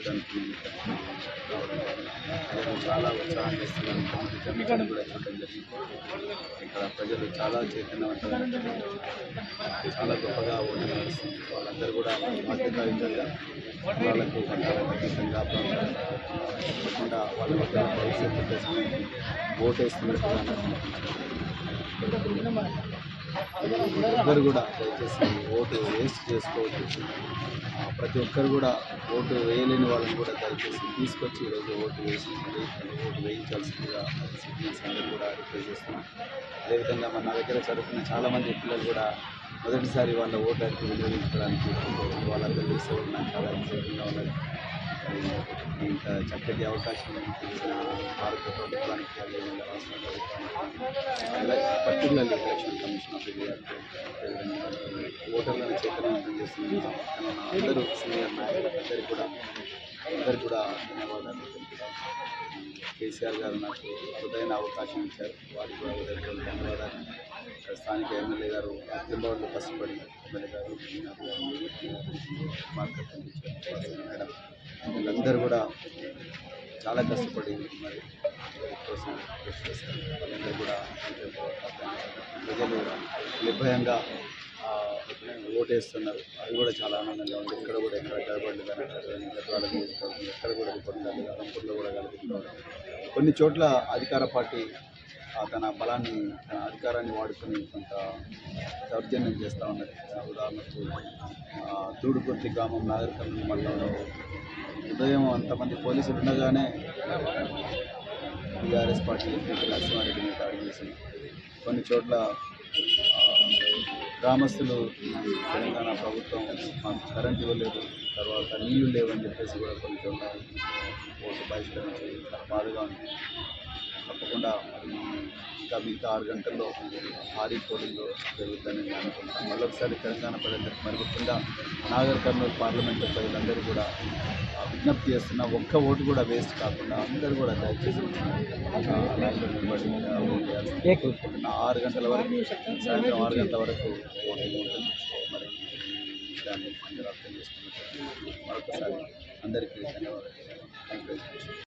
చూడడానికి రావడం చాలా ఉత్సాహం ఇస్తున్నారు కొంతమంది జమ్మికలు కూడా చూడడం. జరిగింది ఇక్కడ ప్రజలు చాలా చైతన్యవంతంగా చాలా గొప్పగా ఓటు నడుస్తుంది వాళ్ళందరూ కూడా బాధ్యతాయుతంగా వాళ్ళకు మతాలకు అతీతంగా తప్పకుండా వాళ్ళ వద్ద భవిష్యత్తు కోసం ఓటేస్తున్నట్టుగా అందరూ కూడా దయచేసి ఓటు వేస్ట్ చేసుకోవద్దు. ప్రతి ఒక్కరు కూడా ఓటు వేయలేని వాళ్ళని కూడా దయచేసి తీసుకొచ్చి ఈరోజు ఓటు వేసి ఓటు వేయించాల్సిందిగా సిటిజన్స్ అందరూ కూడా రిక్వెస్ట్ చేస్తున్నాం. అదేవిధంగా మన దగ్గర చదువుకున్న చాలామంది పిల్లలు కూడా మొదటిసారి వాళ్ళ ఓటు హక్కు వినియోగించుకోవడానికి వాళ్ళందరూ చూస్తే నాకు చాలా ఎక్సైటింగ్గా ఉన్నది. ఇంత చక్కటి అవకాశం ఇచ్చిన భారత ప్రభుత్వానికి అదేవిధంగా రాష్ట్ర ప్రభుత్వానికి particularly election commission of India ఓటర్లను చైతన్యవంతం చేస్తుంది అందరూ సీనియర్ నాయకులు అందరికీ కూడా అందరు కూడా ధన్యవాదాలు కేసీఆర్ గారు నాకు అరుదైన అవకాశం ఇచ్చారు. వారికి కూడా హృదయపూర్వక ధన్యవాదాలు. స్థానిక ఎమ్మెల్యే గారు అర్థంలో కష్టపడి ఎమ్మెల్యే గారు మార్కెట్ పంపించారు వీళ్ళందరూ కూడా చాలా కష్టపడి మరి కోసం కృషి చేస్తారు. వాళ్ళందరూ కూడా ప్రజలు నిర్భయంగా ఓటేస్తున్నారు. అది కూడా చాలా ఆనందంగా ఉంది. ఇక్కడ కూడా ఎక్కడ గడబడ్లు కానీ ఎక్కడ కూడా రిపోర్ట్ కాలేదు కూడా కలుగుతున్నారు కొన్ని చోట్ల అధికార పార్టీ తన బలాన్ని తన అధికారాన్ని వాడుకొని కొంత దౌర్జన్యం చేస్తూ ఉన్నది. ఉదాహరణకు ఆ, గ్రామం నాగరికం మండలంలో ఉదయం అంతమంది పోలీసులు ఉండగానే టీఆర్ఎస్ పార్టీ ఎంపీ నరసింహారెడ్డి మీద దాడి చేసి కొన్ని చోట్ల గ్రామస్తులు తెలంగాణ ప్రభుత్వం మాకు కరెంట్ ఇవ్వలేదు తర్వాత నీళ్ళు లేవని చెప్పేసి కూడా కొన్ని చోట్ల ఓటు బహిష్కరించి చాలా బాధగా ఉంది. తప్పకుండా ఇంకా మిగతా ఆరు గంటల్లో భారీ పోలింగ్ జరుగుతుందని నేను అనుకుంటున్నాను. మళ్ళొకసారి తెలంగాణ ప్రజలందరికీ మరి ముఖ్యంగా నాగర్ కర్నూలు పార్లమెంటు ప్రజలందరూ కూడా విజ్ఞప్తి చేస్తున్న ఒక్క ఓటు కూడా వేస్ట్ కాకుండా అందరూ కూడా దయచేసి ఆరు గంటల వరకు సాయంత్రం ఆరు గంటల వరకు ఓటింగ్ ఉంటుంది. మరి దాన్ని అందరూ అర్థం చేసుకున్నట్టు మరొకసారి అందరికీ ధన్యవాదాలు. Thank you